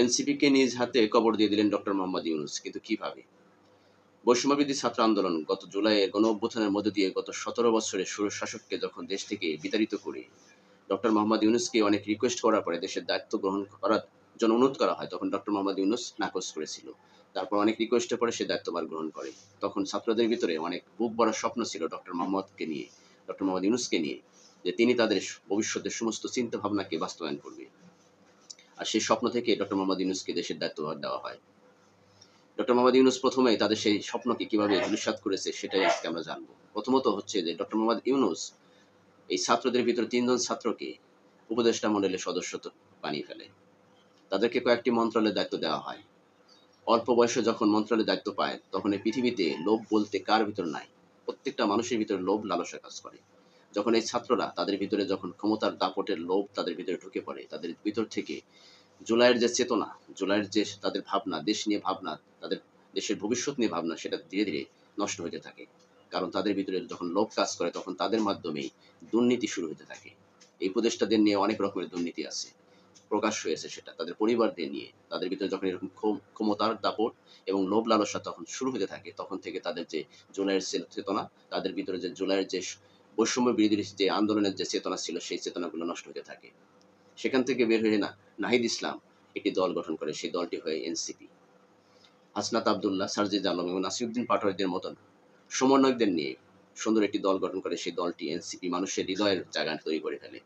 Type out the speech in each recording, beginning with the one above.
এনসিপিকে নিজ হাতে কবর দিয়ে দিলেন ডক্টর মোহাম্মদ ইউনুস, কিন্তু কীভাবে? বৈষম্যবিধি ছাত্র আন্দোলন গত জুলাইয়ের গণ অভ্যুত্থানের মধ্য দিয়ে গত সতেরো বছরের সুর শাসককে যখন দেশ থেকে বিতাড়িত করে, ডক্টর মোহাম্মদ ইউনুসকে অনেক রিকোয়েস্ট করার পরে দেশের দায়িত্ব গ্রহণ করার জন্য অনুরোধ করা হয়, তখন ডক্টর মোহাম্মদ ইউনুস নাকচ করেছিল। তারপর অনেক রিকোয়েস্টের পরে সে দায়িত্বভার গ্রহণ করে। তখন ছাত্রদের ভিতরে অনেক বুক বড় স্বপ্ন ছিল ডক্টর মোহাম্মদকে নিয়ে, ডক্টর মোহাম্মদ ইউনুসকে নিয়ে, যে তিনি তাদের ভবিষ্যতের সমস্ত চিন্তা ভাবনাকে বাস্তবায়ন করবে। আর সেই স্বপ্ন থেকে ডক্টর মোহাম্মদ ইউনুসকে দেশের দায়িত্বভার দেওয়া হয়। ডক্টর মোহাম্মদ ইউনুস প্রথমেই তাদের সেই স্বপ্নকে কীভাবে ধূলিসাৎ করেছে সেটাই আজকে আমরা জানব। প্রথমত হচ্ছে যে ডক্টর মোহাম্মদ ইউনুস এই ছাত্রদের ভিতরে তিনজন ছাত্রকে উপদেষ্টা মণ্ডলের সদস্য বানিয়ে ফেলে। তাদেরকে কয়েকটি মন্ত্রণালয়ের দায়িত্ব দেওয়া হয়। অল্প বয়সে যখন মন্ত্রণালয়ের দায়িত্ব পায়, তখন এই পৃথিবীতে লোভ বলতে কার ভিতর নাই? প্রত্যেকটা মানুষের ভিতরে লোভ লালসা কাজ করে। যখন এই ছাত্ররা তাদের ভিতরে যখন ক্ষমতার দাপটের লোভ তাদের ভিতরে ঢুকে পড়ে, তাদের ভিতর থেকে জুলাইয়ের যে চেতনা, জুলাইয়ের যে তাদের ভাবনা, দেশ নিয়ে ভাবনা, তাদের দেশের ভবিষ্যৎ নিয়ে ভাবনা, সেটা ধীরে ধীরে নষ্ট হতে থাকে। কারণ তাদের ভিতরে যখন লোভ কাজ করে, তখন তাদের মাধ্যমেই দুর্নীতি শুরু হতে থাকে। এই উপদেষ্টাদের নিয়ে অনেক রকমের দুর্নীতি আছে, প্রকাশ হয়েছে সেটা। তাদের পরিবারদের নিয়ে, তাদের ভিতরে যখন এরকম ক্ষমতার দাপট এবং লোভ লালসা তখন শুরু হতে থাকে, তখন থেকে তাদের যে জুলাইয়ের চেতনা, তাদের ভিতরে যে জুলাইয়ের যে বৈষম্য বিরোধী যে আন্দোলনের যে চেতনা ছিল, সেই চেতনাগুলো নষ্ট হতে থাকে। সেখান থেকে বের হয়ে না, নাহিদ ইসলাম একটি দল গঠন করে, সেই দলটি হয়ে এনসিপি। হাসনাত আবদুল্লাহ সারজিদ আলম এবং নাসিউদ্দিন পাটোয়ারিদের মতন সমন্বয়কদের নিয়ে সুন্দর একটি দল গঠন করে, সেই দলটি এনসিপি মানুষের হৃদয়ের জায়গা তৈরি করে ফেলে।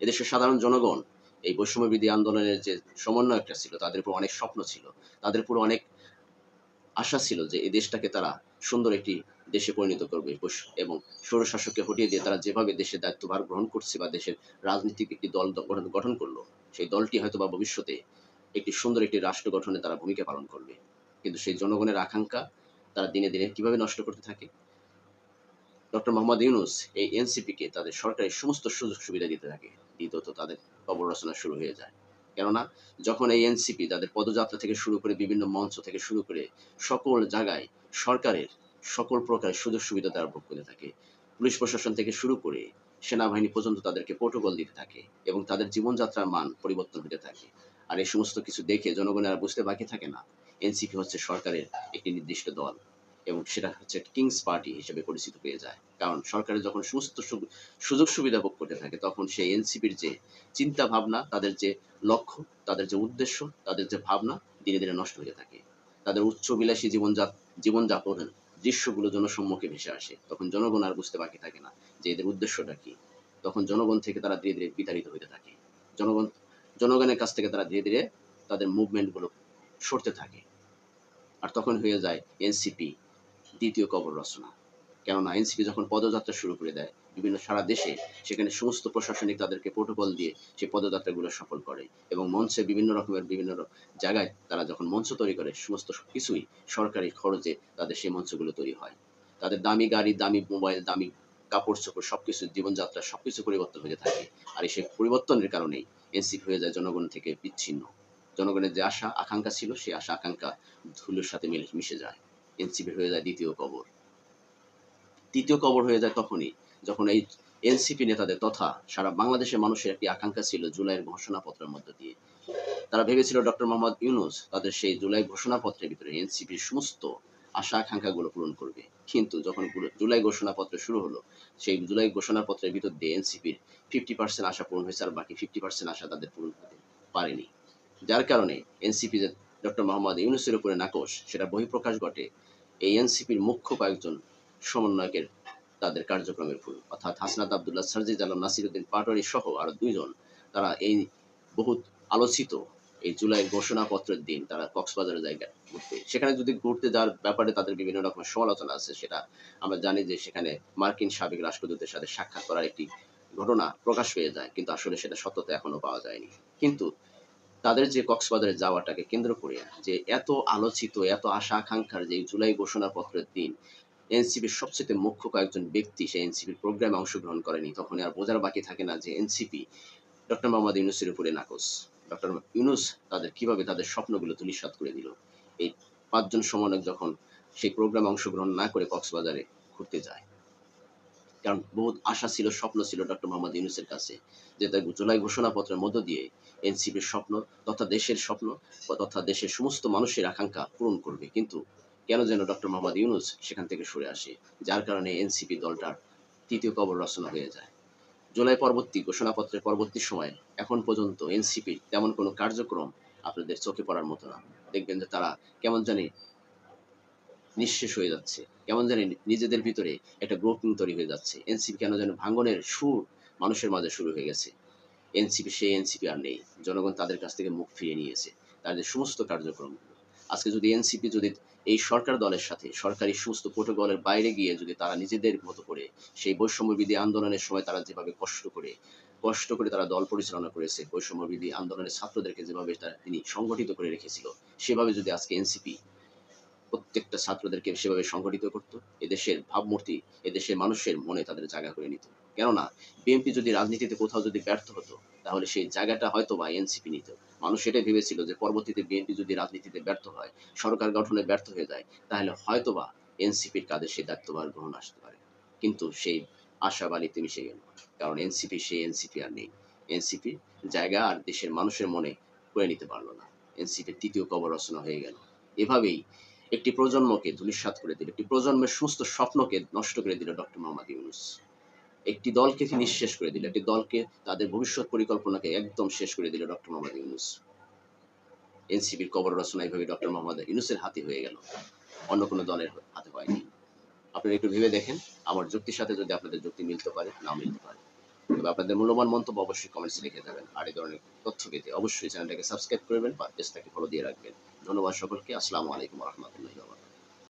এদেশের সাধারণ জনগণ এই বৈষম্যবিধি আন্দোলনের যে সমন্বয়কটা ছিল, তাদের উপর অনেক স্বপ্ন ছিল। তাদের উপর অনেক আশা ছিল যে, এই দেশটাকে তারা সুন্দর একটি দেশে পরিণত করবে। এবং স্বৈরশাসককে হটিয়ে দিয়ে তারা যেভাবে দেশের দায়িত্বভার গ্রহণ করছে বা দেশের রাজনীতিক একটি দল গঠন করল, সেই দলটি হয়তো বা ভবিষ্যতে একটি সুন্দর একটি রাষ্ট্র গঠনে তারা ভূমিকা পালন করবে। কিন্তু সেই জনগণের আকাঙ্ক্ষা তারা দিনে দিনে কীভাবে নষ্ট করতে থাকে? ডক্টর মোহাম্মদ ইউনুস এই এনসিপিকে তাদের সরকারের সমস্ত সুযোগ সুবিধা দিতে থাকে। দ্বিতীয়ত তাদের কবর রচনা শুরু হয়ে যায়। কেননা, যখন এই এনসিপি তাদের পদযাত্রা থেকে শুরু করে বিভিন্ন মঞ্চ থেকে শুরু করে সকল জায়গায় সরকারের সকল প্রকারের সুযোগ সুবিধা তারা ভোগ করে থাকে। পুলিশ প্রশাসন থেকে শুরু করে সেনাবাহিনী পর্যন্ত তাদেরকে প্রোটোকল দিতে থাকে এবং তাদের জীবনযাত্রার মান পরিবর্তন হতে থাকে। আর এই সমস্ত কিছু দেখে জনগণের আর বুঝতে বাকি থাকে না। এনসিপি হচ্ছে সরকারের একটি নির্দিষ্ট দল এবং সেটা হচ্ছে কিংস পার্টি হিসেবে পরিচিত পেয়ে যায়। কারণ সরকারের যখন সমস্ত সুযোগ সুবিধা ভোগ করতে থাকে, তখন সেই এনসিপির যে চিন্তা ভাবনা, তাদের যে লক্ষ্য, তাদের যে উদ্দেশ্য, তাদের যে ভাবনা, ধীরে ধীরে নষ্ট হয়ে থাকে। তাদের উচ্চ বিলাসী জীবনযাত জীবনযাপনের দৃশ্যগুলো জনসম্মুখে ভেসে আসে। তখন জনগণ আর বুঝতে বাকি থাকে না যে এদের উদ্দেশ্যটা কি। তখন জনগণ থেকে তারা ধীরে ধীরে বিতাড়িত হইতে থাকে। জনগণ, জনগণের কাছ থেকে তারা ধীরে ধীরে তাদের মুভমেন্টগুলো সরতে থাকে। আর তখন হয়ে যায় এনসিপি, দ্বিতীয় কবর রচনা। কেননা এনসিপি যখন পদযাত্রা শুরু করে দেয়, বিভিন্ন সারা দেশে সেখানে সমস্ত প্রশাসনিক তাদেরকে প্রোটোকল দিয়ে সেই পদযাত্রাগুলো সফল করে এবং মঞ্চে বিভিন্ন রকমের বিভিন্ন জায়গায় তারা যখন মঞ্চ তৈরি করে, সমস্ত কিছুই সরকারি খরচে তাদের সেই মঞ্চগুলো তৈরি হয়। তাদের দামি গাড়ি, দামি মোবাইল, দামি কাপড় চোপড় সব কিছু জীবনযাত্রা সব কিছু পরিবর্তন হয়ে থাকে আর সেই পরিবর্তনের কারণেই এনসিপি হয়ে যায় জনগণ থেকে বিচ্ছিন্ন। জনগণের যে আশা, আকাঙ্ক্ষা ছিল, সেই আশা, আকাঙ্ক্ষা ধুলোর সাথে মিলে মিশে যায়। এনসিপি হয়ে যায় দ্বিতীয় কবর। তৃতীয় কবর হয়ে যায় তখনই, যখন এই এনসিপি নেতাদের তথা সারা বাংলাদেশের মানুষের একটি আকাঙ্ক্ষা ছিল জুলাইয়ের ঘোষণাপত্রের মধ্য দিয়ে। তারা ভেবেছিল ডক্টর মোহাম্মদ ইউনুস তাদের সেই জুলাই ঘোষণাপত্রের ভিতরে এনসিপির সমস্ত আশা আকাঙ্ক্ষাগুলো পূরণ করবে। কিন্তু যখন জুলাই ঘোষণাপত্র শুরু হলো, সেই জুলাই ঘোষণাপত্রের ভিতর দিয়ে এনসিপির ফিফটি পার্সেন্ট আশা পূরণ হয়েছে আর বাকি ফিফটি পার্সেন্ট আশা তাদের পূরণ করতে পারেনি। যার কারণে এনসিপি যে ডক্টর মোহাম্মদ ইউনুসের উপরে নাকশ সেটা বহিঃপ্রকাশ ঘটে। এই এনসিপির মুখ্য কয়েকজন সমন্বয়কের তাদের কার্যক্রমের ফুল। অর্থাৎ হাসনাত আবদুল্লাহ সার্জিদ আলম নাসিরুদ্দিন পাটোয়ারি সহ আরও দুইজন তারা এই বহুত আলোচিত এই জুলাই ঘোষণাপত্রের দিন তারা কক্সবাজারের জায়গায় ঘুরতে। সেখানে যদি ঘুরতে যাওয়ার ব্যাপারে তাদের বিভিন্ন রকমের সমালোচনা আছে, সেটা আমরা জানি যে সেখানে মার্কিন সাবেক রাষ্ট্রদূতের সাথে সাক্ষাৎ করার একটি ঘটনা প্রকাশ হয়ে যায়, কিন্তু আসলে সেটা সত্যতা এখনও পাওয়া যায়নি। কিন্তু তাদের যে কক্সবাজারে যাওয়াটাকে কেন্দ্র করে যে এত আলোচিত, এত আশা আকাঙ্ক্ষার যে জুলাই ঘোষণাপত্রের দিন এনসিপির সবচেয়ে মুখ্য কয়েকজন ব্যক্তি সেই এনসিপির প্রোগ্রামে অংশগ্রহণ করেনি। তখন আর বোঝার বাকি থাকে না যে এনসিপি ডক্টর মোহাম্মদ ইউনুসের উপরে নাকচ। ডক্টর ইউনুস তাদের কীভাবে তাদের স্বপ্নগুলো তুলিসাত করে দিল? এই পাঁচজন সমন্বয়ক যখন সেই প্রোগ্রামে অংশগ্রহণ না করে কক্সবাজারে ঘুরতে যায়, কারণ বহুত আশা ছিল, স্বপ্ন ছিল ডক্টর মোহাম্মদ ইউনুসের কাছে যে তার জুলাই ঘোষণাপত্রের মধ্য দিয়ে এনসিপির স্বপ্ন তথা দেশের স্বপ্ন তথা দেশের সমস্ত মানুষের আকাঙ্ক্ষা পূরণ করবে। কিন্তু কেন যেন ডক্টর মোহাম্মদ ইউনুস সেখান থেকে সরে আসে, যার কারণে এনসিপি দলটার তৃতীয় কবর রচনা হয়ে যায়। জুলাই পরবর্তী ঘোষণাপত্রের পরবর্তী সময়ে এখন পর্যন্ত এনসিপির তেমন কোনো কার্যক্রম আপনাদের চোখে পড়ার মতো না। দেখবেন যে তারা কেমন জানি নিঃশেষ হয়ে যাচ্ছে, কেমন জানি নিজেদের ভিতরে একটা গ্রোপিং তৈরি হয়ে যাচ্ছে। এনসিপি কেন যেন ভাঙ্গনের সুর মানুষের মাঝে শুরু হয়ে গেছে। এনসিপি সেই এনসিপি আর নেই, জনগণ তাদের কাছ থেকে মুখ ফিরিয়ে নিয়েছে। তাদের সমস্ত কার্যক্রম আজকে যদি এনসিপি যদি এই সরকার দলের সাথে সরকারি সমস্ত প্রোটোকলের বাইরে গিয়ে যদি তারা নিজেদের মতো করে সেই বৈষম্যবিধি আন্দোলনের সময় তারা যেভাবে কষ্ট করে কষ্ট করে তারা দল পরিচালনা করেছে, বৈষম্যবিধি আন্দোলনের ছাত্রদেরকে যেভাবে তারা তিনি সংগঠিত করে রেখেছিল, সেভাবে যদি আজকে এনসিপি প্রত্যেকটা ছাত্রদেরকে সেভাবে সংগঠিত করতো, এদেশের ভাবমূর্তি, এদেশের মানুষের মনে তাদের জায়গা করে নিত। কেননা, বিএনপি যদি রাজনীতিতে কোথাও যদি ব্যর্থ হতো, তাহলে সেই জায়গাটা হয়তো বা এনসিপি নিত। মানুষ এটাই ভেবেছিল যে পরবর্তীতে বিএনপি যদি রাজনীতিতে ব্যর্থ হয়, সরকার গঠনে ব্যর্থ হয়ে যায়, তাহলে হয়তো বা এনসিপির কাঁধে সেই দায়িত্বভার গ্রহণ আসতে পারে। কিন্তু সেই আশা বালিতে মিশে গেল। কারণ এনসিপি, সেই এনসিপি আর নেই। এনসিপি জায়গা আর দেশের মানুষের মনে করে নিতে পারল না। এনসিপির তৃতীয় কবর রচনা হয়ে গেল। এভাবেই একটি প্রজন্মকে ধূলিসাৎ করে দিল। একটি প্রজন্মের সমস্ত স্বপ্নকে নষ্ট করে দিল ডক্টর মোহাম্মদ ইউনুস। একটি দলকে নিঃশেষ করে দিল, একটি দলকে তাদের ভবিষ্যৎ পরিকল্পনাকে একদম শেষ করে দিল ডক্টর মোহাম্মদ ইউনুস। এনসিপির কবর রচনা এভাবে ডক্টর মোহাম্মদ ইউনুসের হাতে হয়ে গেল, অন্য কোনো দলের হাতে হয়নি। আপনারা একটু ভেবে দেখেন, আমার যুক্তির সাথে যদি আপনাদের যুক্তি মিলতে পারে না মিলতে পারে। তবে আপনাদের মূল্যবান মন্তব্য অবশ্যই কমেন্টসে লিখে দেবেন, আর এই ধরনের তথ্য পেতে অবশ্যই চ্যানেলটাকে সাবস্ক্রাইব করবেন বা পেজটাকে ফলো দিয়ে রাখবেন। ধন্যবাদ সকলকে, আসসালামু আলাইকুম রহমতুল্লাহ